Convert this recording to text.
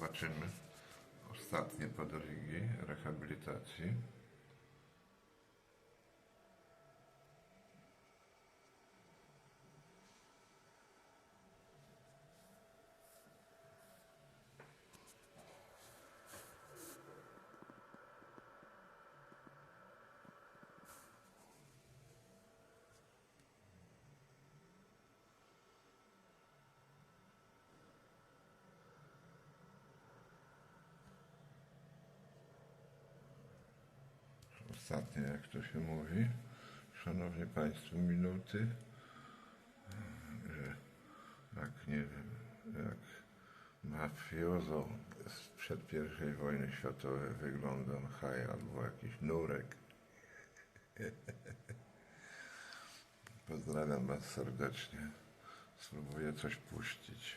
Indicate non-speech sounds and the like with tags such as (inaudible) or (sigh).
zobaczymy ostatnie podrygi rehabilitacji. Ostatnie, jak to się mówi, szanowni państwo, minuty, że jak nie wiem, jak mafiozo sprzed I wojny światowej wyglądam haj albo jakiś nurek. (laughs) Pozdrawiam was serdecznie. Spróbuję coś puścić.